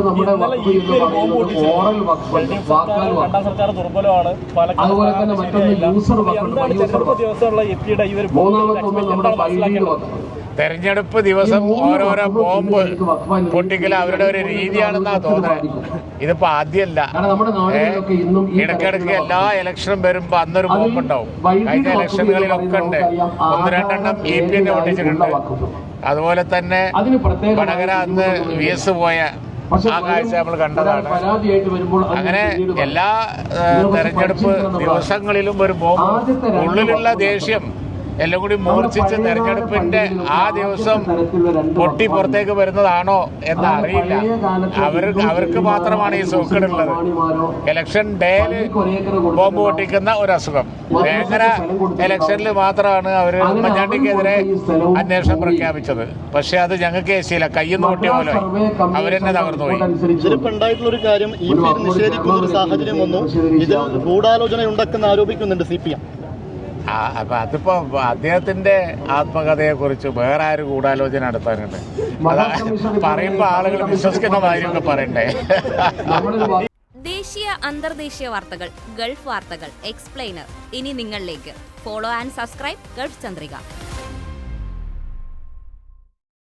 നമ്മുടെ എന്ന് പറയുന്നത് ഓറൽ വാക്കാൽ അതുപോലെ തന്നെ മറ്റൊന്ന് യൂസർ തെരഞ്ഞെടുപ്പ് എ നമ്മുടെ ദിവസം ഓരോരോ ബോംബ് പൊട്ടിക്കൽ അവരുടെ ഒരു രീതിയാണെന്നാ തോന്നുന്നത് ഇതിപ്പോ ആദ്യമല്ല. ഇടക്കിടക്ക് എല്ലാ ഇലക്ഷനും വരുമ്പോ അന്നൊരു ബോംബ് ഉണ്ടാവും കഴിഞ്ഞ ഇലക്ഷനുകളിലൊക്കെ ഉണ്ട്. ഒന്ന് രണ്ടെണ്ണം ഇ പി എന്നെ പൊട്ടിച്ചിട്ടുണ്ട് അതുപോലെ തന്നെ വടകര അന്ന് വി എസ് പോയ ആ കാഴ്ച നമ്മൾ കണ്ടതാണ്. അങ്ങനെ എല്ലാ തെരഞ്ഞെടുപ്പ് ദിവസങ്ങളിലും വരുമ്പോൾ ഉള്ളിലുള്ള ദേഷ്യം എല്ലാം കൂടി മൂർച്ഛിച്ച് തെരഞ്ഞെടുപ്പിന്റെ ആ ദിവസം പൊട്ടി പുറത്തേക്ക് വരുന്നതാണോ എന്ന് അറിയില്ല അവർ അവർക്ക് മാത്രമാണ് ഈ സൂക്കേടുള്ളത് ഇലക്ഷൻ കൊടുത്തിട്ടുണ്ടോ? ബോംബ് പൊട്ടിക്കുന്ന ഒരു അസുഖം വേങ്ങര ഇലക്ഷനിൽ മാത്രമാണ് അവർ ഉമ്മൻചാണ്ടിക്കെതിരെ അന്വേഷണം പ്രഖ്യാപിച്ചത്. പക്ഷെ അത് ഞങ്ങൾക്ക് ഏശിയില്ല കയ്യൊന്നും പൊട്ടിയ പോലെ അവരെന്നെ തകർന്നു പോയി ഇതിലിപ്പോ ഉണ്ടായിട്ടുള്ള ഒരു കാര്യം ഈ പേര് നിഷേധിക്കുന്ന ഒരു സാഹചര്യം വന്നു. ഇത് ഗൂഢാലോചന ഉണ്ടെന്ന് ആരോപിക്കുന്നുണ്ട് സി പി എം. അപ്പൊ അതിപ്പോ അദ്ദേഹത്തിന്റെ ആത്മകഥയെ കുറിച്ച് വേറെ ആര് ഗൂഢാലോചന നടത്താനുണ്ട്? പറയുമ്പോ ആളുകൾ വിശ്വസിക്കുന്ന കാര്യമൊക്കെ പറയണ്ടേ? ദേശീയ അന്തർദേശീയ വാർത്തകൾ ഗൾഫ് വാർത്തകൾ എക്സ്പ്ലെയിനർ. ഇനി നിങ്ങളിലേക്ക്. Follow and subscribe Gulf Chandrika.